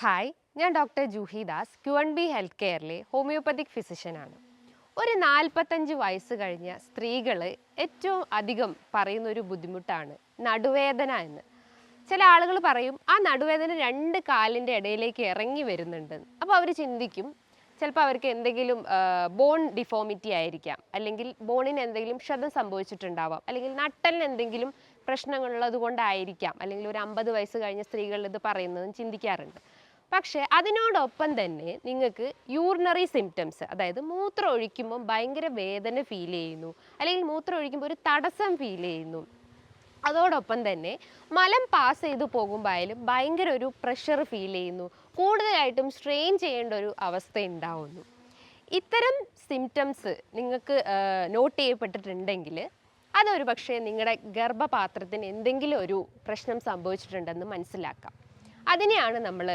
Hi ഞാൻ doctor Juhi Das Q N B health കെയറിലെ homoeopathic ഫിസിഷ്യനാണ് ഒരു നാൽപ്പത്തഞ്ച് വയസ്സ് കഴിഞ്ഞ സ്ത്രീകൾ ഏറ്റവും അധികം പറയുന്ന ഒരു ബുദ്ധിമുട്ടാണ് നടുവേദന എന്ന്. ചില ആളുകൾ പറയും ആ നടുവേദന രണ്ട് കാലിന്റെ ഇടയിലേക്ക് ഇറങ്ങി വരുന്നുണ്ട്. അപ്പോൾ അവർ ചിന്തിക്കും ചിലപ്പോൾ അവർക്ക് എന്തെങ്കിലും ബോൺ ഡിഫോമിറ്റി ആയിരിക്കാം. അല്ലെങ്കിൽ ബോണിന് എന്തെങ്കിലും ക്ഷതം സംഭവിച്ചിട്ടുണ്ടാവാം. അല്ലെങ്കിൽ നട്ടലിന് എന്തെങ്കിലും പ്രശ്നങ്ങളുള്ളത് കൊണ്ടായിരിക്കാം അല്ലെങ്കിൽ ഒരു അമ്പത് വയസ്സ് കഴിഞ്ഞ സ്ത്രീകൾ ഇത് പറയുന്നതും ചിന്തിക്കാറുണ്ട്. പക്ഷേ അതിനോടൊപ്പം തന്നെ നിങ്ങൾക്ക് യൂറിനറി സിംറ്റംസ് അതായത് മൂത്രം ഒഴിക്കുമ്പോൾ ഭയങ്കര വേദന ഫീൽ ചെയ്യുന്നു. അല്ലെങ്കിൽ മൂത്രം ഒഴിക്കുമ്പോൾ ഒരു തടസ്സം ഫീൽ ചെയ്യുന്നു. അതോടൊപ്പം തന്നെ മലം പാസ് ചെയ്ത് പോകുമ്പോഴായാലും ഭയങ്കര ഒരു പ്രഷർ ഫീൽ ചെയ്യുന്നു. കൂടുതലായിട്ടും സ്ട്രെയിൻ ചെയ്യേണ്ട ഒരു അവസ്ഥ ഉണ്ടാവുന്നു. ഇത്തരം സിംറ്റംസ് നിങ്ങൾക്ക് നോട്ട് ചെയ്യപ്പെട്ടിട്ടുണ്ടെങ്കിൽ അതൊരു പക്ഷേ നിങ്ങളുടെ ഗർഭപാത്രത്തിന് എന്തെങ്കിലും ഒരു പ്രശ്നം സംഭവിച്ചിട്ടുണ്ടെന്ന് മനസ്സിലാക്കാം. അതിനെയാണ് നമ്മൾ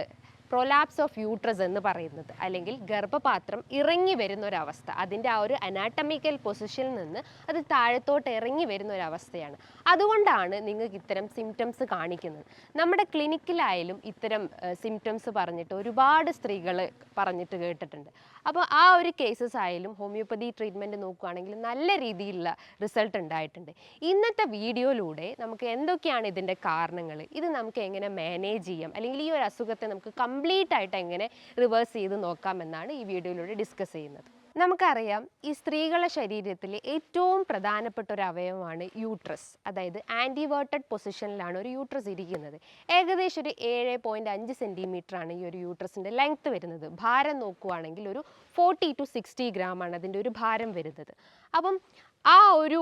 പ്രൊലാപ്സ് ഓഫ് യൂട്രസ് എന്ന് പറയുന്നത് അല്ലെങ്കിൽ ഗർഭപാത്രം ഇറങ്ങി വരുന്ന ഒരവസ്ഥ അതിന്റെ ആ ഒരു അനാട്ടമിക്കൽ പൊസിഷനിൽ നിന്ന് അത് താഴത്തോട്ട് ഇറങ്ങി വരുന്ന ഒരവസ്ഥയാണ് അതുകൊണ്ടാണ് നിങ്ങൾക്ക് ഇത്തരം സിംറ്റംസ് കാണിക്കുന്നത്. നമ്മുടെ ക്ലിനിക്കിലായാലും ഇത്തരം സിംറ്റംസ് പറഞ്ഞിട്ട് ഒരുപാട് സ്ത്രീകൾ പറഞ്ഞിട്ട് കേട്ടിട്ടുണ്ട്. അപ്പോൾ ആ ഒരു കേസസ് ആയാലും ഹോമിയോപ്പതി ട്രീറ്റ്മെന്റ് നോക്കുകയാണെങ്കിൽ നല്ല രീതിയിലുള്ള റിസൾട്ട് ഉണ്ടായിട്ടുണ്ട്. ഇന്നത്തെ വീഡിയോയിലൂടെ നമുക്ക് എന്തൊക്കെയാണ് ഇതിന്റെ കാരണങ്ങൾ? ഇത് നമുക്ക് എങ്ങനെ മാനേജ് ചെയ്യാം? അല്ലെങ്കിൽ ഈ ഒരു അസുഖത്തെ നമുക്ക് കംപ്ലീറ്റ് ആയിട്ട് എങ്ങനെ റിവേഴ്സ് ചെയ്ത് നോക്കാമെന്നാണ് ഈ വീഡിയോയിലൂടെ ഡിസ്കസ് ചെയ്യുന്നത്. നമുക്കറിയാം ഈ സ്ത്രീകളുടെ ശരീരത്തിലെ ഏറ്റവും പ്രധാനപ്പെട്ട ഒരു അവയവമാണ് യൂട്രസ്. അതായത് ആന്റിവേർട്ടഡ് പൊസിഷനിലാണ് ഒരു യൂട്രസ് ഇരിക്കുന്നത്. ഏകദേശം ഒരു ഏഴ് പോയിന്റ് അഞ്ച് സെന്റിമീറ്റർ ആണ് ഈ ഒരു യൂട്രസിന്റെ ലെങ്ത്ത് വരുന്നത്. ഭാരം നോക്കുവാണെങ്കിൽ ഒരു ഫോർട്ടി ടു സിക്സ്റ്റി ഗ്രാം ആണ് അതിന്റെ ഒരു ഭാരം വരുന്നത്. അപ്പം ആ ഒരു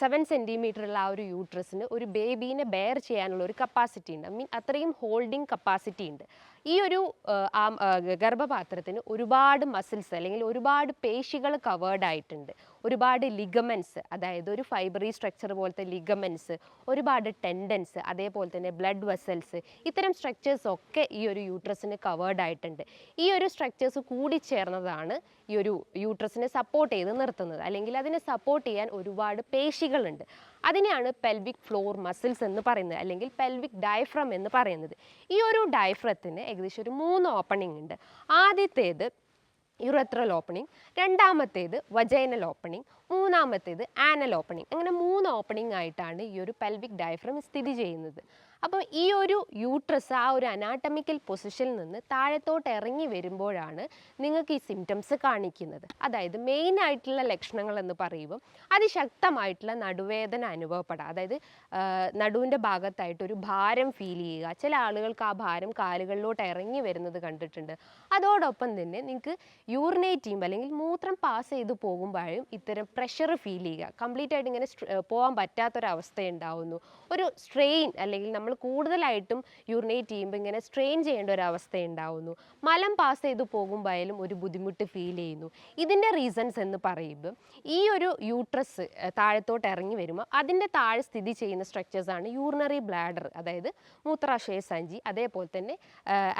സെവൻ സെന്റിമീറ്ററുള്ള ആ ഒരു യൂട്രസിന് ഒരു ബേബീനെ ബെയർ ചെയ്യാനുള്ള ഒരു കപ്പാസിറ്റി ഉണ്ട്. മീൻ അത്രയും ഹോൾഡിംഗ് കപ്പാസിറ്റി ഉണ്ട്. ഈ ഒരു ഗർഭപാത്രത്തിന് ഒരുപാട് മസിൽസ് അല്ലെങ്കിൽ ഒരുപാട് പേശികൾ കവേർഡ് ആയിട്ടുണ്ട്. ഒരുപാട് ലിഗമെൻസ് അതായത് ഒരു ഫൈബറി സ്ട്രക്ചർ പോലത്തെ ലിഗമെൻസ് ഒരുപാട് ടെൻഡൻസ് അതേപോലെ തന്നെ ബ്ലഡ് വെസൽസ് ഇത്തരം സ്ട്രക്ചേഴ്സ് ഒക്കെ ഈ ഒരു യൂട്രസിന് കവേർഡ് ആയിട്ടുണ്ട്. ഈ ഒരു സ്ട്രക്ചേഴ്സ് കൂടി ചേർന്നതാണ് ഈ ഒരു യൂട്രസിനെ സപ്പോർട്ട് ചെയ്ത് നിർത്തുന്നത്. അല്ലെങ്കിൽ അതിനെ സപ്പോർട്ട് ചെയ്യാൻ ഒരുപാട് പേശികളുണ്ട്. അതിനെയാണ് പെൽവിക് ഫ്ലോർ മസിൽസ് എന്ന് പറയുന്നത് അല്ലെങ്കിൽ പെൽവിക് ഡയഫ്രം എന്ന് പറയുന്നത്. ഈ ഒരു ഡയഫ്രത്തിന് ഏകദേശം ഒരു മൂന്ന് ഓപ്പണിംഗ് ഉണ്ട്. ആദ്യത്തേത് യുറത്രൽ ഓപ്പണിംഗ് രണ്ടാമത്തേത് വജൈനൽ ഓപ്പണിംഗ് മൂന്നാമത്തേത് ആനൽ ഓപ്പണിംഗ് അങ്ങനെ മൂന്ന് ഓപ്പണിംഗ് ആയിട്ടാണ് ഈ ഒരു പെൽവിക് ഡയഫ്രം സ്ഥിതി ചെയ്യുന്നത്. അപ്പോൾ ഈ ഒരു യൂട്രസ് ആ ഒരു അനാട്ടമിക്കൽ പൊസിഷനിൽ നിന്ന് താഴത്തോട്ട് ഇറങ്ങി വരുമ്പോഴാണ് നിങ്ങൾക്ക് ഈ സിംറ്റംസ് കാണിക്കുന്നത്. അതായത് മെയിൻ ആയിട്ടുള്ള ലക്ഷണങ്ങൾ എന്ന് പറയുമ്പോൾ അതിശക്തമായിട്ടുള്ള നടുവേദന അനുഭവപ്പെടാം അതായത് നടുവിന്റെ ഭാഗത്തായിട്ട് ഒരു ഭാരം ഫീൽ ചെയ്യുക. ചില ആളുകൾക്ക് ആ ഭാരം കാലുകളിലോട്ട് ഇറങ്ങി വരുന്നത് കണ്ടിട്ടുണ്ട്. അതോടൊപ്പം തന്നെ നിങ്ങൾക്ക് യൂറിനേറ്റ് ചെയ്യുമ്പോൾ അല്ലെങ്കിൽ മൂത്രം പാസ് ചെയ്ത് പോകുമ്പോഴും ഇത്തരം പ്രഷർ ഫീൽ ചെയ്യുക. കംപ്ലീറ്റ് ആയിട്ട് ഇങ്ങനെ പോകാൻ പറ്റാത്തൊരവസ്ഥ ഉണ്ടാവുന്നു. ഒരു സ്ട്രെയിൻ അല്ലെങ്കിൽ നമ്മൾ കൂടുതലായിട്ടും യൂറിനേറ്റ് ചെയ്യുമ്പോൾ ഇങ്ങനെ സ്ട്രെയിൻ ചെയ്യേണ്ട ഒരു അവസ്ഥ ഉണ്ടാവുന്നു മലം പാസ് ചെയ്ത് പോകുമ്പോഴായാലും ഒരു ബുദ്ധിമുട്ട് ഫീൽ ചെയ്യുന്നു. ഇതിന്റെ റീസൺസ് എന്ന് പറയുമ്പോൾ ഈ ഒരു യൂട്രസ് താഴത്തോട്ട് ഇറങ്ങി വരുമ്പോൾ അതിന്റെ താഴെ സ്ഥിതി ചെയ്യുന്ന സ്ട്രക്ചേഴ്സ് ആണ് യൂറിനറി ബ്ലാഡർ അതായത് മൂത്രാശയ സഞ്ചി അതേപോലെ തന്നെ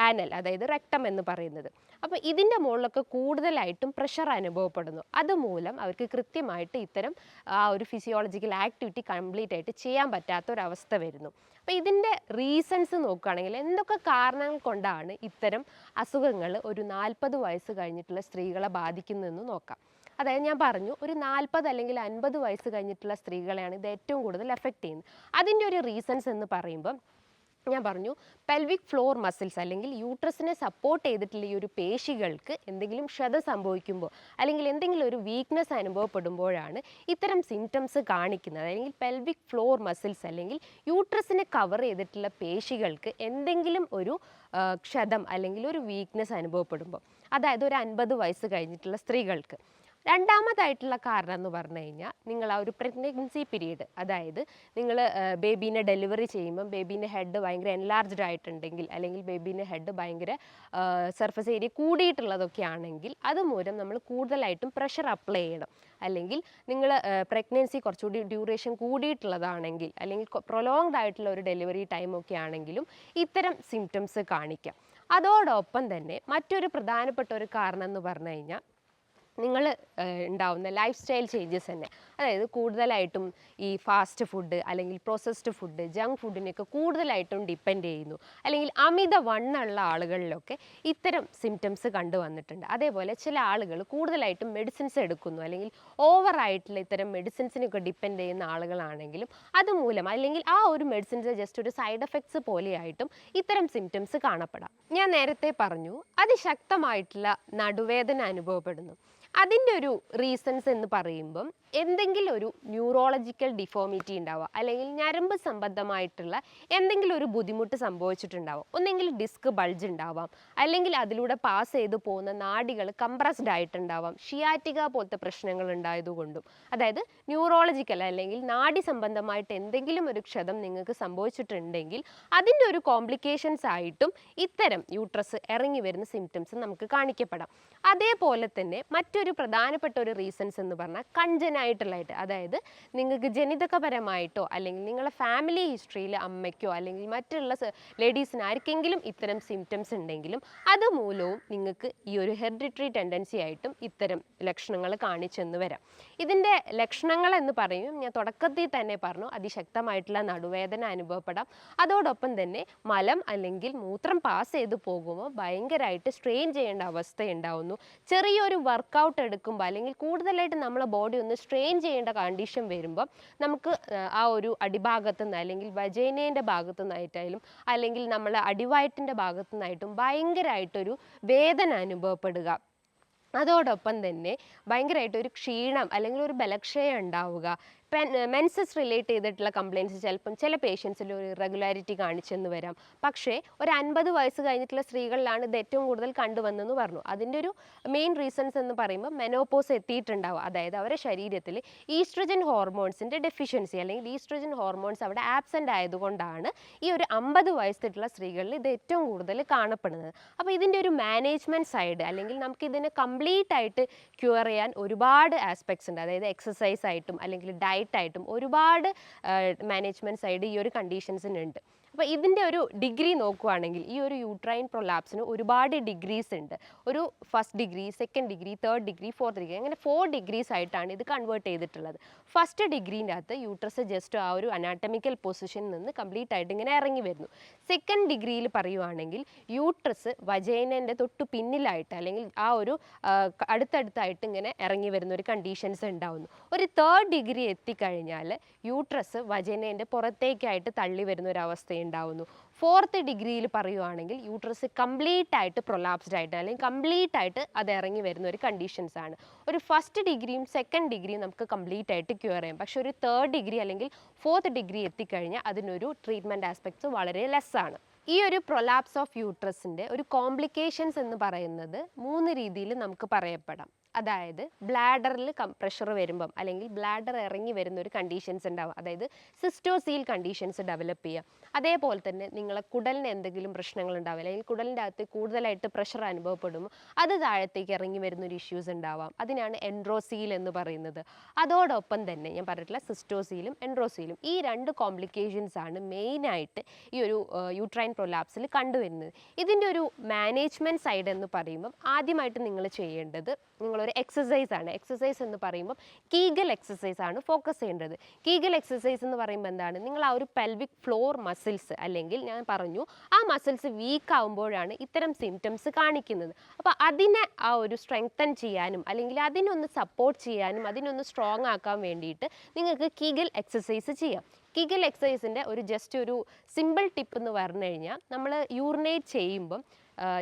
ആനൽ അതായത് റെക്ടം എന്ന് പറയുന്നത്. അപ്പോൾ ഇതിന്റെ മുകളിലൊക്കെ കൂടുതലായിട്ടും പ്രഷർ അനുഭവപ്പെടുന്നു. അതുമൂലം അവർക്ക് കൃത്യമായിട്ട് ഇത്തരം ആ ഒരു ഫിസിയോളജിക്കൽ ആക്ടിവിറ്റി കംപ്ലീറ്റ് ആയിട്ട് ചെയ്യാൻ പറ്റാത്ത ഒരവസ്ഥ വരുന്നു. അപ്പോൾ ഇതിന്റെ റീസൺസ് നോക്കുകയാണെങ്കിൽ എന്തൊക്കെ കാരണങ്ങൾ കൊണ്ടാണ് ഇത്തരം അസുഖങ്ങൾ ഒരു നാൽപ്പത് വയസ്സ് കഴിഞ്ഞിട്ടുള്ള സ്ത്രീകളെ ബാധിക്കുന്നതെന്ന് നോക്കാം. അതായത് ഞാൻ പറഞ്ഞു ഒരു നാൽപ്പത് അല്ലെങ്കിൽ അൻപത് വയസ്സ് കഴിഞ്ഞിട്ടുള്ള സ്ത്രീകളെയാണ് ഇത് ഏറ്റവും കൂടുതൽ എഫക്റ്റ് ചെയ്യുന്നത്. അതിന്റെ ഒരു റീസൺസ് എന്ന് പറയുമ്പം ഞാൻ പറഞ്ഞു പെൽവിക് ഫ്ലോർ മസിൽസ് അല്ലെങ്കിൽ യൂട്രസിനെ സപ്പോർട്ട് ചെയ്തിട്ടുള്ള ഈ ഒരു പേശികൾക്ക് എന്തെങ്കിലും ക്ഷത സംഭവിക്കുമ്പോൾ അല്ലെങ്കിൽ എന്തെങ്കിലും ഒരു വീക്ക്നെസ് അനുഭവപ്പെടുമ്പോഴാണ് ഇത്തരം സിംറ്റംസ് കാണിക്കുന്നത്. അല്ലെങ്കിൽ പെൽവിക് ഫ്ലോർ മസിൽസ് അല്ലെങ്കിൽ യൂട്രസിനെ കവർ ചെയ്തിട്ടുള്ള പേശികൾക്ക് എന്തെങ്കിലും ഒരു ക്ഷതം അല്ലെങ്കിൽ ഒരു വീക്ക്നെസ് അനുഭവപ്പെടുമ്പോൾ. അതായത് ഒരു അൻപത് വയസ്സ് കഴിഞ്ഞിട്ടുള്ള സ്ത്രീകൾക്ക്. രണ്ടാമതായിട്ടുള്ള കാരണം എന്ന് പറഞ്ഞു കഴിഞ്ഞാൽ നിങ്ങൾ ആ ഒരു പ്രഗ്നൻസി പീരീഡ് അതായത് നിങ്ങൾ ബേബീനെ ഡെലിവറി ചെയ്യുമ്പം ബേബീന്റെ ഹെഡ് ഭയങ്കര എൻലാർജ്ഡ് ആയിട്ടുണ്ടെങ്കിൽ അല്ലെങ്കിൽ ബേബീന്റെ ഹെഡ് ഭയങ്കര സർഫസ് ഏരിയ കൂടിയിട്ടുള്ളതൊക്കെ ആണെങ്കിൽ അതുമൂലം നമ്മൾ കൂടുതലായിട്ടും പ്രഷർ അപ്ലൈ ചെയ്യണം. അല്ലെങ്കിൽ നിങ്ങൾ പ്രഗ്നൻസി കുറച്ചുകൂടി ഡ്യൂറേഷൻ കൂടിയിട്ടുള്ളതാണെങ്കിൽ അല്ലെങ്കിൽ പ്രൊലോങ്ഡ് ആയിട്ടുള്ള ഒരു ഡെലിവറി ടൈം ഒക്കെ ആണെങ്കിലും ഇത്തരം സിംറ്റംസ് കാണിക്കാം. അതോടൊപ്പം തന്നെ മറ്റൊരു പ്രധാനപ്പെട്ട ഒരു കാരണം എന്ന് പറഞ്ഞു കഴിഞ്ഞാൽ നിങ്ങൾ ഉണ്ടാവുന്ന ലൈഫ് സ്റ്റൈൽ ചേഞ്ചസ് തന്നെ. അതായത് കൂടുതലായിട്ടും ഈ ഫാസ്റ്റ് ഫുഡ് അല്ലെങ്കിൽ പ്രോസസ്ഡ് ഫുഡ് ജങ്ക് ഫുഡിനെയൊക്കെ കൂടുതലായിട്ടും ഡിപ്പെൻഡ് ചെയ്യുന്നു. അല്ലെങ്കിൽ അമിത വണ്ണുള്ള ആളുകളിലൊക്കെ ഇത്തരം സിംറ്റംസ് കണ്ടുവന്നിട്ടുണ്ട് അതേപോലെ ചില ആളുകൾ കൂടുതലായിട്ടും മെഡിസിൻസ് എടുക്കുന്നു. അല്ലെങ്കിൽ ഓവറായിട്ടുള്ള ഇത്തരം മെഡിസിൻസിനൊക്കെ ഡിപ്പെൻഡ് ചെയ്യുന്ന ആളുകളാണെങ്കിലും അതുമൂലം അല്ലെങ്കിൽ ആ ഒരു മെഡിസിൻസ് ജസ്റ്റ് ഒരു സൈഡ് എഫക്ട്സ് പോലെയായിട്ടും ഇത്തരം സിംറ്റംസ് കാണപ്പെടാം. ഞാൻ നേരത്തെ പറഞ്ഞു അതിശക്തമായിട്ടുള്ള നടുവേദന അനുഭവപ്പെടുന്നു. അതിന്റെ ഒരു റീസൺസ് എന്ന് പറയുമ്പം എന്തെങ്കിലും ഒരു ന്യൂറോളജിക്കൽ ഡിഫോമിറ്റി ഉണ്ടാവുക അല്ലെങ്കിൽ ഞരമ്പ് സംബന്ധമായിട്ടുള്ള എന്തെങ്കിലും ഒരു ബുദ്ധിമുട്ട് സംഭവിച്ചിട്ടുണ്ടാവാം ഒന്നെങ്കിൽ ഡിസ്ക് ബൾജ് ഉണ്ടാവാം അല്ലെങ്കിൽ അതിലൂടെ പാസ് ചെയ്ത് പോകുന്ന നാടികൾ കംപ്രസ്ഡ് ആയിട്ടുണ്ടാവാം ഷിയാറ്റിക പോലത്തെ പ്രശ്നങ്ങൾ ഉണ്ടായതുകൊണ്ടും. അതായത് ന്യൂറോളജിക്കൽ അല്ലെങ്കിൽ നാഡി സംബന്ധമായിട്ട് എന്തെങ്കിലും ഒരു ക്ഷതം നിങ്ങൾക്ക് സംഭവിച്ചിട്ടുണ്ടെങ്കിൽ അതിന്റെ ഒരു കോംപ്ലിക്കേഷൻസ് ആയിട്ടും ഇത്തരം യൂട്രസ് ഇറങ്ങി വരുന്ന സിംറ്റംസ് നമുക്ക് കാണിക്കപ്പെടാം. അതേപോലെ തന്നെ മറ്റൊരു പ്രധാനപ്പെട്ട ഒരു റീസൺസ് എന്ന് പറഞ്ഞാൽ കഞ്ചനായിട്ടുള്ളതായിട്ട് അതായത് നിങ്ങൾക്ക് ജനിതകപരമായിട്ടോ അല്ലെങ്കിൽ നിങ്ങളുടെ ഫാമിലി ഹിസ്റ്ററിയിൽ അമ്മയ്ക്കോ അല്ലെങ്കിൽ മറ്റുള്ള ലേഡീസിന് ആർക്കെങ്കിലും ഇത്തരം സിംറ്റംസ് ഉണ്ടെങ്കിലും അതുമൂലവും നിങ്ങൾക്ക് ഈ ഒരു ഹെറിഡിറ്ററി ടെൻഡൻസി ആയിട്ടും ഇത്തരം ലക്ഷണങ്ങൾ കാണിച്ചെന്ന് വരാം. ഇതിന്റെ ലക്ഷണങ്ങൾ എന്ന് പറയും ഞാൻ തുടക്കത്തിൽ തന്നെ പറഞ്ഞു അതിശക്തമായിട്ടുള്ള നടുവേദന അനുഭവപ്പെടാം. അതോടൊപ്പം തന്നെ മലം അല്ലെങ്കിൽ മൂത്രം പാസ് ചെയ്ത് പോകുമ്പോൾ ഭയങ്കരമായിട്ട് സ്ട്രെയിൻ ചെയ്യേണ്ട അവസ്ഥ ഉണ്ടാവുന്നു. ചെറിയൊരു വർക്കൗട്ട് എടുക്കുമ്പോൾ അല്ലെങ്കിൽ കൂടുതലായിട്ട് നമ്മളെ ബോഡി ഒന്ന് സ്ട്രെയിൻ ചെയ്യേണ്ട കണ്ടീഷൻ വരുമ്പോൾ നമുക്ക് ആ, ഒരു അടിഭാഗത്തു നിന്ന് അല്ലെങ്കിൽ വജൈനേന്റെ ഭാഗത്തു നിന്നായിട്ടായാലും അല്ലെങ്കിൽ നമ്മളെ അടിവയറ്റിന്റെ ഭാഗത്തു നിന്നായിട്ടും ഭയങ്കരമായിട്ടൊരു വേദന അനുഭവപ്പെടുക. അതോടൊപ്പം തന്നെ ഭയങ്കരമായിട്ട് ഒരു ക്ഷീണം അല്ലെങ്കിൽ ഒരു ബലക്ഷയം ഉണ്ടാവുക. മെൻസസ് റിലേറ്റ് ചെയ്തിട്ടുള്ള കംപ്ലയിൻസ് ചിലപ്പം ചില പേഷ്യൻസിൽ ഒരു ഇറഗുലാരിറ്റി കാണിച്ചെന്ന് വരാം. പക്ഷേ ഒരു അൻപത് വയസ്സ് കഴിഞ്ഞിട്ടുള്ള സ്ത്രീകളിലാണ് ഇത് ഏറ്റവും കൂടുതൽ കണ്ടുവന്നെന്ന് പറഞ്ഞു. അതിന്റെ ഒരു മെയിൻ റീസൺസ് എന്ന് പറയുമ്പോൾ മെനോപോസ് എത്തിയിട്ടുണ്ടാവും അതായത് അവരുടെ ശരീരത്തിൽ ഈസ്ട്രജൻ ഹോർമോൺസിന്റെ ഡെഫിഷ്യൻസി അല്ലെങ്കിൽ ഈസ്ട്രജൻ ഹോർമോൺസ് അവിടെ ആബ്സെന്റ് ആയതുകൊണ്ടാണ് ഈ ഒരു അമ്പത് വയസ്സിട്ടുള്ള സ്ത്രീകളിൽ ഇത് ഏറ്റവും കൂടുതൽ കാണപ്പെടുന്നത്. അപ്പോൾ ഇതിന്റെ ഒരു മാനേജ്മെന്റ് സൈഡ് അല്ലെങ്കിൽ നമുക്ക് ഇതിനെ കംപ്ലീറ്റ് ആയിട്ട് ക്യൂർ ചെയ്യാൻ ഒരുപാട് ആസ്പെക്ട്സ് ഉണ്ട്. അതായത് എക്സസൈസ് ആയിട്ടും അല്ലെങ്കിൽ ഡയറ്റ് ആയിട്ടും ഒരുപാട് മാനേജ്മെന്റ് സൈഡ് ഈ ഒരു കണ്ടീഷൻസിനുണ്ട് അപ്പോൾ ഇതിന്റെ ഒരു ഡിഗ്രി നോക്കുവാണെങ്കിൽ ഈ ഒരു യൂട്രൈൻ പ്രൊലാപ്സിന് ഒരുപാട് ഡിഗ്രീസ് ഉണ്ട്. ഒരു first degree second degree third degree fourth degree അങ്ങനെ ഫോർ ഡിഗ്രീസ് ആയിട്ടാണ് ഇത് കൺവേർട്ട് ചെയ്തിട്ടുള്ളത്. ഫസ്റ്റ് ഡിഗ്രീന്റെ അകത്ത് യൂട്രസ് ജസ്റ്റ് ആ ഒരു അനാട്ടമിക്കൽ പൊസിഷനിൽ നിന്ന് കംപ്ലീറ്റ് ആയിട്ട് ഇങ്ങനെ ഇറങ്ങി വരുന്നു. സെക്കൻഡ് ഡിഗ്രിയിൽ പറയുവാണെങ്കിൽ യൂട്രസ് വജൈനന്റെ തൊട്ട് പിന്നിലായിട്ട് അല്ലെങ്കിൽ ആ ഒരു അടുത്തടുത്തായിട്ട് ഇങ്ങനെ ഇറങ്ങി വരുന്ന ഒരു കണ്ടീഷൻസ് ഉണ്ടാവുന്നു. ഒരു തേർഡ് ഡിഗ്രി എത്തിക്കഴിഞ്ഞാൽ യൂട്രസ് വജൈനേന്റെ പുറത്തേക്കായിട്ട് തള്ളി വരുന്ന ഒരു അവസ്ഥ ഉണ്ടാവുന്നു. ഫോർത്ത് ഡിഗ്രിയിൽ പറയുവാണെങ്കിൽ യൂട്രസ് കംപ്ലീറ്റ് ആയിട്ട് പ്രൊലാപ്സ്ഡ് ആയിട്ട് അല്ലെങ്കിൽ കംപ്ലീറ്റ് ആയിട്ട് അത് ഇറങ്ങി വരുന്ന ഒരു കണ്ടീഷൻസ് ആണ്. ഒരു ഫസ്റ്റ് ഡിഗ്രിയും സെക്കൻഡ് ഡിഗ്രിയും നമുക്ക് കംപ്ലീറ്റ് ആയിട്ട് ക്യൂർ ചെയ്യാം. പക്ഷേ ഒരു തേർഡ് ഡിഗ്രി അല്ലെങ്കിൽ ഫോർത്ത് ഡിഗ്രി എത്തിക്കഴിഞ്ഞാൽ അതിനൊരു ട്രീറ്റ്മെന്റ് ആസ്പെക്ട്സ് വളരെ ലെസ്സാണ് ഈ ഒരു പ്രൊലാപ്സ് ഓഫ് യൂട്രസിന്റെ ഒരു കോംപ്ലിക്കേഷൻസ് എന്ന് പറയുന്നത് മൂന്ന് രീതിയിൽ നമുക്ക് പറയപ്പെടാം. അതായത് ബ്ലാഡറിൽ പ്രഷർ വരുമ്പം അല്ലെങ്കിൽ ബ്ലാഡർ ഇറങ്ങി വരുന്ന ഒരു കണ്ടീഷൻസ് ഉണ്ടാവും അതായത് സിസ്റ്റോസീൽ കണ്ടീഷൻസ് ഡെവലപ്പ് ചെയ്യുക. അതേപോലെ തന്നെ നിങ്ങളെ കുടലിന് എന്തെങ്കിലും പ്രശ്നങ്ങൾ ഉണ്ടാവും അല്ലെങ്കിൽ കുടലിന്റെ അകത്ത് കൂടുതലായിട്ട് പ്രഷർ അനുഭവപ്പെടുമ്പോൾ അത് താഴത്തേക്ക് ഇറങ്ങി വരുന്ന ഒരു ഇഷ്യൂസ് ഉണ്ടാവാം. അതിനാണ് എൻഡ്രോസീൽ എന്ന് പറയുന്നത്. അതോടൊപ്പം തന്നെ ഞാൻ പറഞ്ഞിട്ടുള്ള സിസ്റ്റോസീലും എൻഡ്രോസീലും ഈ രണ്ട് കോംപ്ലിക്കേഷൻസ് ആണ് മെയിനായിട്ട് ഈ ഒരു യൂട്രൈൻ പ്രൊലാപ്സിൽ കണ്ടുവരുന്നത്. ഇതിന്റെ ഒരു മാനേജ്മെന്റ് സൈഡ് എന്ന് പറയുമ്പം ആദ്യമായിട്ട് നിങ്ങൾ ചെയ്യേണ്ടത് നിങ്ങളൊരു എക്സസൈസ് ആണ്. എക്സസൈസ് എന്ന് പറയുമ്പോൾ കീഗൽ എക്സസൈസ് ആണ് ഫോക്കസ് ചെയ്യേണ്ടത്. കീഗൽ എക്സസൈസ് എന്ന് പറയുമ്പോൾ എന്താണ്? നിങ്ങൾ ആ ഒരു പെൽവിക് ഫ്ലോർ മസിൽസ് അല്ലെങ്കിൽ ഞാൻ പറഞ്ഞു ആ മസിൽസ് വീക്ക് ആവുമ്പോഴാണ് ഇത്തരം സിംറ്റംസ് കാണിക്കുന്നത്. അപ്പോൾ അതിനെ ആ ഒരു സ്ട്രെങ്തൻ ചെയ്യാനും അല്ലെങ്കിൽ അതിനൊന്ന് സപ്പോർട്ട് ചെയ്യാനും അതിനൊന്ന് സ്ട്രോങ് ആക്കാൻ വേണ്ടിയിട്ട് നിങ്ങൾക്ക് കീഗൽ എക്സസൈസ് ചെയ്യാം. കീഗൽ എക്സസൈസിന്റെ ഒരു ജസ്റ്റ് ഒരു സിമ്പിൾ ടിപ്പ് എന്ന് പറഞ്ഞു കഴിഞ്ഞാൽ നമ്മൾ യൂറിനേറ്റ് ചെയ്യുമ്പം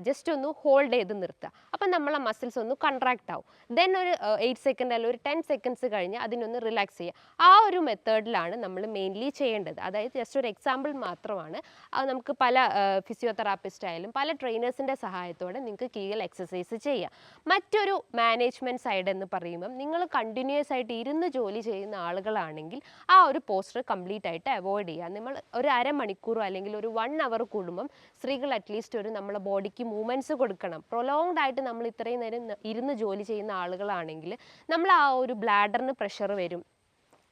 ജസ്റ്റ് ഒന്ന് ഹോൾഡ് ചെയ്ത് നിർത്തുക. അപ്പം നമ്മളെ മസിൽസ് ഒന്ന് കൺട്രാക്ട് ആവും. ദെൻ ഒരു എയ്റ്റ് സെക്കൻഡ് അല്ലെങ്കിൽ ഒരു ടെൻ സെക്കൻഡ്സ് കഴിഞ്ഞ് അതിനൊന്ന് റിലാക്സ് ചെയ്യുക. ആ ഒരു മെത്തേഡിലാണ് നമ്മൾ മെയിൻലി ചെയ്യേണ്ടത്. അതായത് ജസ്റ്റ് ഒരു എക്സാമ്പിൾ മാത്രമാണ്. അത് നമുക്ക് പല ഫിസിയോതെറാപ്പിസ്റ്റ് ആയാലും പല ട്രെയിനേഴ്സിന്റെ സഹായത്തോടെ നിങ്ങൾക്ക് കീഗൽ എക്സസൈസ് ചെയ്യാം. മറ്റൊരു മാനേജ്മെന്റ് സൈഡ് എന്ന് പറയുമ്പം നിങ്ങൾ കണ്ടിന്യൂസ് ആയിട്ട് ഇരുന്ന് ജോലി ചെയ്യുന്ന ആളുകളാണെങ്കിൽ ആ ഒരു പോസ്റ്റർ കംപ്ലീറ്റ് ആയിട്ട് അവോയ്ഡ് ചെയ്യുക. നമ്മൾ ഒരു അരമണിക്കൂറോ അല്ലെങ്കിൽ ഒരു വൺ അവർ കൂടുമ്പം സ്ത്രീകൾ അറ്റ്ലീസ്റ്റ് ഒരു നമ്മളെ ബോഡിക്ക് മൂവ്മെന്റ്സ് കൊടുക്കണം. പ്രൊലോങ്ഡ് ആയിട്ട് നമ്മൾ ഇത്രയും നേരം ഇരുന്ന് ജോലി ചെയ്യുന്ന ആളുകളാണെങ്കിൽ നമ്മൾ ആ ഒരു ബ്ലാഡറിന് പ്രഷർ വരും.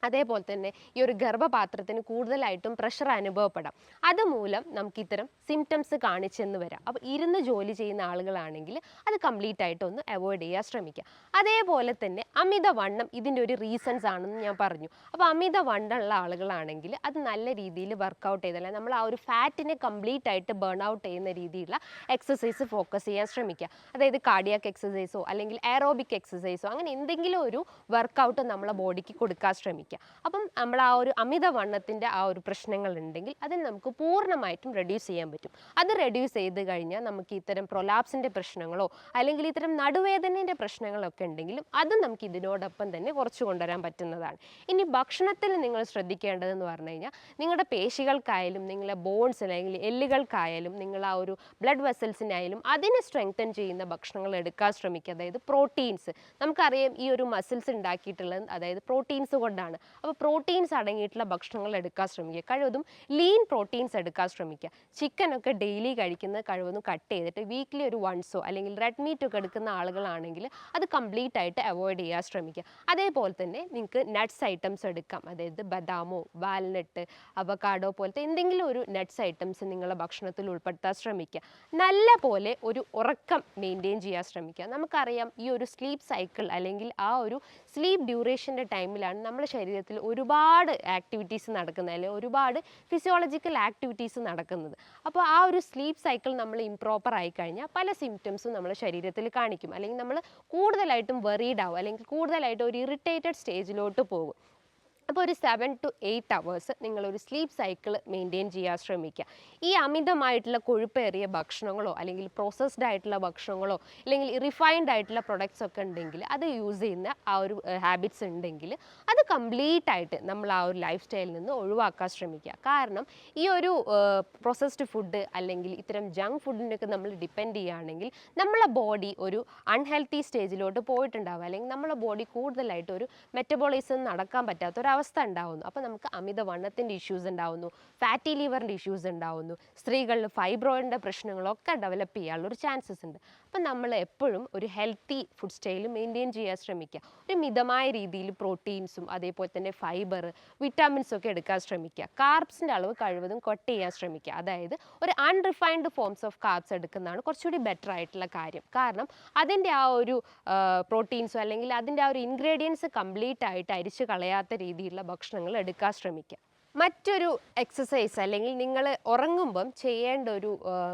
അതേപോലെ തന്നെ ഈ ഒരു ഗർഭപാത്രത്തിന് കൂടുതലായിട്ടും പ്രഷർ അനുഭവപ്പെടാം. അതുമൂലം നമുക്ക് ഇത്തരം സിംറ്റംസ് കാണിച്ചെന്ന് വരാം. അപ്പോൾ ഇരുന്ന് ജോലി ചെയ്യുന്ന ആളുകളാണെങ്കിൽ അത് കംപ്ലീറ്റ് ആയിട്ട് ഒന്ന് അവോയ്ഡ് ചെയ്യാൻ ശ്രമിക്കുക അതേപോലെ തന്നെ അമിതവണ്ണം ഇതിന്റെ ഒരു റീസൺസ് ആണെന്ന് ഞാൻ പറഞ്ഞു. അപ്പോൾ അമിതവണ്ണമുള്ള ആളുകളാണെങ്കിൽ അത് നല്ല രീതിയിൽ വർക്കൗട്ട് ചെയ്തല്ല നമ്മൾ ആ ഒരു ഫാറ്റിനെ കംപ്ലീറ്റ് ആയിട്ട് ബേൺ ഔട്ട് ചെയ്യുന്ന രീതിയിലുള്ള എക്സസൈസ് ഫോക്കസ് ചെയ്യാൻ ശ്രമിക്കുക അതായത് കാർഡിയാക്ക് എക്സസൈസോ അല്ലെങ്കിൽ എയറോബിക് എക്സസൈസോ അങ്ങനെ എന്തെങ്കിലും ഒരു വർക്കൗട്ട് നമ്മളെ ബോഡിക്ക് കൊടുക്കാൻ ശ്രമിക്കുക അപ്പം നമ്മൾ ആ ഒരു അമിതവണ്ണത്തിന്റെ ആ ഒരു പ്രശ്നങ്ങൾ ഉണ്ടെങ്കിൽ അതിന് നമുക്ക് പൂർണമായിട്ടും റെഡ്യൂസ് ചെയ്യാൻ പറ്റും. അത് റെഡ്യൂസ് ചെയ്ത് കഴിഞ്ഞാൽ നമുക്ക് ഇത്തരം പ്രൊലാപ്സിന്റെ പ്രശ്നങ്ങളോ അല്ലെങ്കിൽ ഇത്തരം നടുവേദനേന്റെ പ്രശ്നങ്ങളൊക്കെ ഉണ്ടെങ്കിലും അതും നമുക്ക് ഇതിനോടൊപ്പം തന്നെ കുറച്ച് കൊണ്ടുവരാൻ പറ്റുന്നതാണ്. ഇനി ഭക്ഷണത്തിൽ നിങ്ങൾ ശ്രദ്ധിക്കേണ്ടതെന്ന് പറഞ്ഞു കഴിഞ്ഞാൽ നിങ്ങളുടെ പേശികൾക്കായാലും നിങ്ങളുടെ ബോൺസ് അല്ലെങ്കിൽ എല്ലുകൾക്കായാലും നിങ്ങൾ ആ ഒരു ബ്ലഡ് വെസൽസിനായാലും അതിനെ സ്ട്രെങ്തൻ ചെയ്യുന്ന ഭക്ഷണങ്ങൾ എടുക്കാൻ ശ്രമിക്കുക. അതായത് പ്രോട്ടീൻസ് നമുക്കറിയാം ഈ ഒരു മസിൽസ് ഉണ്ടാക്കിയിട്ടുള്ളത് അതായത് പ്രോട്ടീൻസ് കൊണ്ടാണ്. അപ്പോൾ പ്രോട്ടീൻസ് അടങ്ങിയിട്ടുള്ള ഭക്ഷണങ്ങൾ എടുക്കാൻ ശ്രമിക്കുക. കഴിവതും ലീൻ പ്രോട്ടീൻസ് എടുക്കാൻ ശ്രമിക്കുക. ചിക്കനൊക്കെ ഡെയിലി കഴിക്കുന്നത് കഴിവതും കട്ട് ചെയ്തിട്ട് വീക്ക്ലി ഒരു വൺസോ അല്ലെങ്കിൽ റെഡ് മീറ്റ് ഒക്കെ എടുക്കുന്ന ആളുകളാണെങ്കിൽ അത് കംപ്ലീറ്റ് ആയിട്ട് അവോയ്ഡ് ചെയ്യാൻ ശ്രമിക്കുക. അതേപോലെ തന്നെ നിങ്ങൾക്ക് നട്ട്സ് ഐറ്റംസ് എടുക്കാം. അതായത് ബദാമോ വാൽനട്ട് അവക്കാഡോ പോലത്തെ എന്തെങ്കിലും ഒരു നട്ട്സ് ഐറ്റംസ് നിങ്ങളുടെ ഭക്ഷണത്തിൽ ഉൾപ്പെടുത്താൻ ശ്രമിക്കുക. നല്ല പോലെ ഒരു ഉറക്കം മെയിന്റെയിൻ ചെയ്യാൻ ശ്രമിക്കുക. നമുക്കറിയാം ഈ ഒരു സ്ലീപ്പ് സൈക്കിൾ അല്ലെങ്കിൽ ആ ഒരു സ്ലീപ്പ് ഡ്യൂറേഷന്റെ ടൈമിലാണ് നമ്മുടെ ശരീരത്തിൽ ഒരുപാട് ആക്ടിവിറ്റീസ് നടക്കുന്നത് അല്ലെങ്കിൽ ഒരുപാട് ഫിസിയോളജിക്കൽ ആക്ടിവിറ്റീസ് നടക്കുന്നത്. അപ്പോൾ ആ ഒരു സ്ലീപ്പ് സൈക്കിൾ നമ്മൾ ഇംപ്രോപ്പർ ആയി കഴിഞ്ഞാൽ പല സിംറ്റംസും നമ്മുടെ ശരീരത്തിൽ കാണിക്കും. അല്ലെങ്കിൽ നമ്മൾ കൂടുതലായിട്ടും വെറീഡ് ആവും. അല്ലെങ്കിൽ കൂടുതലായിട്ട് ഒരു ഇറിറ്റേറ്റഡ് സ്റ്റേജിലോട്ട് പോകും. അപ്പോൾ ഒരു സെവൻ ടു എയ്റ്റ് അവേഴ്സ് നിങ്ങളൊരു സ്ലീപ്പ് സൈക്കിൾ മെയിന്റെയിൻ ചെയ്യാൻ ശ്രമിക്കുക. ഈ അമിതമായിട്ടുള്ള കൊഴുപ്പേറിയ ഭക്ഷണങ്ങളോ അല്ലെങ്കിൽ പ്രോസസ്ഡ് ആയിട്ടുള്ള ഭക്ഷണങ്ങളോ അല്ലെങ്കിൽ റിഫൈൻഡ് ആയിട്ടുള്ള പ്രൊഡക്ട്സ് ഒക്കെ ഉണ്ടെങ്കിൽ അത് യൂസ് ചെയ്യുന്ന ആ ഒരു ഹാബിറ്റ്സ് ഉണ്ടെങ്കിൽ അത് കംപ്ലീറ്റ് ആയിട്ട് നമ്മൾ ആ ഒരു ലൈഫ് സ്റ്റൈലിൽ നിന്ന് ഒഴിവാക്കാൻ ശ്രമിക്കുക. കാരണം ഈ ഒരു പ്രോസസ്ഡ് ഫുഡ് അല്ലെങ്കിൽ ഇത്തരം ജങ്ക് ഫുഡിനൊക്കെ നമ്മൾ ഡിപ്പെൻഡ് ചെയ്യുകയാണെങ്കിൽ നമ്മളെ ബോഡി ഒരു അൺഹെൽത്തി സ്റ്റേജിലോട്ട് പോയിട്ടുണ്ടാവുക. അല്ലെങ്കിൽ നമ്മളെ ബോഡി കൂടുതലായിട്ട് ഒരു മെറ്റബോളിസം നടക്കാൻ പറ്റാത്ത ഒരു അവസ്ഥ ഉണ്ടാവുന്നു. അപ്പോൾ നമുക്ക് അമിത വണ്ണത്തിന്റെ ഇഷ്യൂസ് ഉണ്ടാവുന്നു. ഫാറ്റി ലിവറിന്റെ ഇഷ്യൂസ് ഉണ്ടാവുന്നു. സ്ത്രീകളിൽ ഫൈബ്രോയിഡിന്റെ പ്രശ്നങ്ങളൊക്കെ ഡെവലപ്പ് ചെയ്യാനുള്ള ഒരു ചാൻസസ് ഉണ്ട്. അപ്പം നമ്മൾ എപ്പോഴും ഒരു ഹെൽത്തി ഫുഡ് സ്റ്റൈൽ മെയിന്റെയിൻ ചെയ്യാൻ ശ്രമിക്കുക. ഒരു മിതമായ രീതിയിൽ പ്രോട്ടീൻസും അതേപോലെ തന്നെ ഫൈബർ വിറ്റാമിൻസും ഒക്കെ എടുക്കാൻ ശ്രമിക്കുക. കാർബ്സിന്റെ അളവ് കഴിവതും കട്ട് ചെയ്യാൻ ശ്രമിക്കുക. അതായത് ഒരു അൺറിഫൈൻഡ് ഫോംസ് ഓഫ് കാർബ്സ് എടുക്കുന്നതാണ് കുറച്ചുകൂടി ബെറ്റർ ആയിട്ടുള്ള കാര്യം. കാരണം അതിന്റെ ആ ഒരു പ്രോട്ടീൻസോ അല്ലെങ്കിൽ അതിന്റെ ആ ഒരു ഇൻഗ്രീഡിയൻസ് കംപ്ലീറ്റ് ആയിട്ട് അരിച്ച് കളയാത്ത രീതിയിലുള്ള ഭക്ഷണങ്ങൾ എടുക്കാൻ ശ്രമിക്കുക. മറ്റൊരു എക്സസൈസ് അല്ലെങ്കിൽ നിങ്ങൾ ഉറങ്ങുമ്പം ചെയ്യേണ്ട ഒരു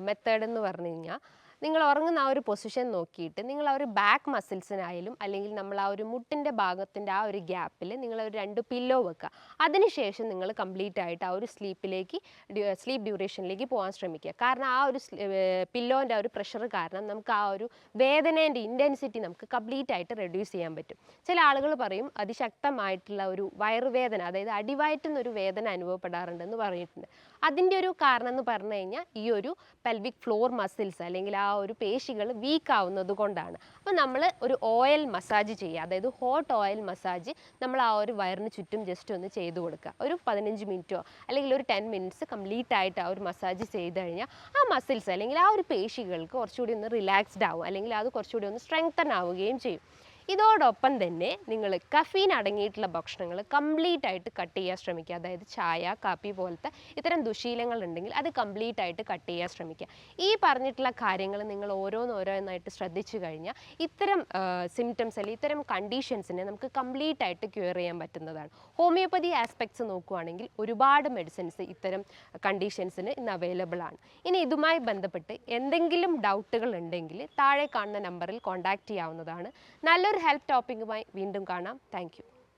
മെത്തേഡ് എന്ന് പറഞ്ഞു കഴിഞ്ഞാൽ നിങ്ങൾ ഉറങ്ങുന്ന ആ ഒരു പൊസിഷൻ നോക്കിയിട്ട് നിങ്ങൾ ആ ഒരു ബാക്ക് മസിൽസിനായാലും അല്ലെങ്കിൽ നമ്മൾ ആ ഒരു മുട്ടിന്റെ ഭാഗത്തിന്റെ ആ ഒരു ഗ്യാപ്പിൽ നിങ്ങൾ ഒരു രണ്ട് പില്ലോ വെക്കുക. അതിനുശേഷം നിങ്ങൾ കംപ്ലീറ്റ് ആയിട്ട് ആ ഒരു സ്ലീപ്പിലേക്ക് സ്ലീപ്പ് ഡ്യൂറേഷനിലേക്ക് പോകാൻ ശ്രമിക്കുക. കാരണം ആ ഒരു പില്ലോന്റെ ആ ഒരു പ്രഷർ കാരണം നമുക്ക് ആ ഒരു വേദനേന്റെ ഇന്റൻസിറ്റി നമുക്ക് കംപ്ലീറ്റ് ആയിട്ട് റെഡ്യൂസ് ചെയ്യാൻ പറ്റും. ചില ആളുകൾ പറയും അതിശക്തമായിട്ടുള്ള ഒരു വയറുവേദന അതായത് അടിവയറ്റുന്നൊരു വേദന അനുഭവപ്പെടാറുണ്ടെന്ന് പറഞ്ഞിട്ടുണ്ട്. അതിന്റെ ഒരു കാരണം എന്ന് പറഞ്ഞു കഴിഞ്ഞാൽ ഈ ഒരു പെൽവിക് ഫ്ലോർ മസിൽസ് അല്ലെങ്കിൽ ആ ഒരു പേശികൾ വീക്ക് ആവുന്നത് കൊണ്ടാണ്. അപ്പോൾ നമ്മൾ ഒരു ഓയിൽ മസാജ് ചെയ്യുക. അതായത് ഹോട്ട് ഓയിൽ മസാജ് നമ്മൾ ആ ഒരു വയറിന് ചുറ്റും ജസ്റ്റ് ഒന്ന് ചെയ്ത് കൊടുക്കുക. ഒരു പതിനഞ്ച് മിനിറ്റോ അല്ലെങ്കിൽ ഒരു ടെൻ മിനിറ്റ്സ് കംപ്ലീറ്റ് ആയിട്ട് ആ ഒരു മസാജ് ചെയ്ത് കഴിഞ്ഞാൽ ആ മസിൽസ് അല്ലെങ്കിൽ ആ ഒരു പേശികൾക്ക് കുറച്ചുകൂടി ഒന്ന് റിലാക്സ്ഡ് ആവും. അല്ലെങ്കിൽ അത് കുറച്ചുകൂടി ഒന്ന് സ്ട്രെങ്തൻ ആവുകയും ചെയ്യും. ഇതോടൊപ്പം തന്നെ നിങ്ങൾ കഫീൻ അടങ്ങിയിട്ടുള്ള ഭക്ഷണങ്ങൾ കംപ്ലീറ്റ് ആയിട്ട് കട്ട് ചെയ്യാൻ ശ്രമിക്കുക. അതായത് ചായ കാപ്പി പോലത്തെ ഇത്തരം ദുശീലങ്ങൾ ഉണ്ടെങ്കിൽ അത് കംപ്ലീറ്റ് ആയിട്ട് കട്ട് ചെയ്യാൻ ശ്രമിക്കുക. ഈ പറഞ്ഞിട്ടുള്ള കാര്യങ്ങൾ നിങ്ങൾ ഓരോന്നോരോന്നായിട്ട് ശ്രദ്ധിച്ചു കഴിഞ്ഞാൽ ഇത്തരം സിംറ്റംസ് അല്ലെങ്കിൽ ഇത്തരം കണ്ടീഷൻസിനെ നമുക്ക് കംപ്ലീറ്റ് ആയിട്ട് ക്യൂർ ചെയ്യാൻ പറ്റുന്നതാണ്. ഹോമിയോപ്പതി ആസ്പെക്ട്സ് നോക്കുകയാണെങ്കിൽ ഒരുപാട് മെഡിസിൻസ് ഇത്തരം കണ്ടീഷൻസിന് ഇന്ന് അവൈലബിൾ ആണ്. ഇനി ഇതുമായി ബന്ധപ്പെട്ട് എന്തെങ്കിലും ഡൗട്ടുകൾ ഉണ്ടെങ്കിൽ താഴെ കാണുന്ന നമ്പറിൽ കോൺടാക്റ്റ് ചെയ്യാവുന്നതാണ്. നല്ലൊരു ഹെൽപ്പ് ടോപ്പിക്കുമായി വീണ്ടും കാണാം. താങ്ക്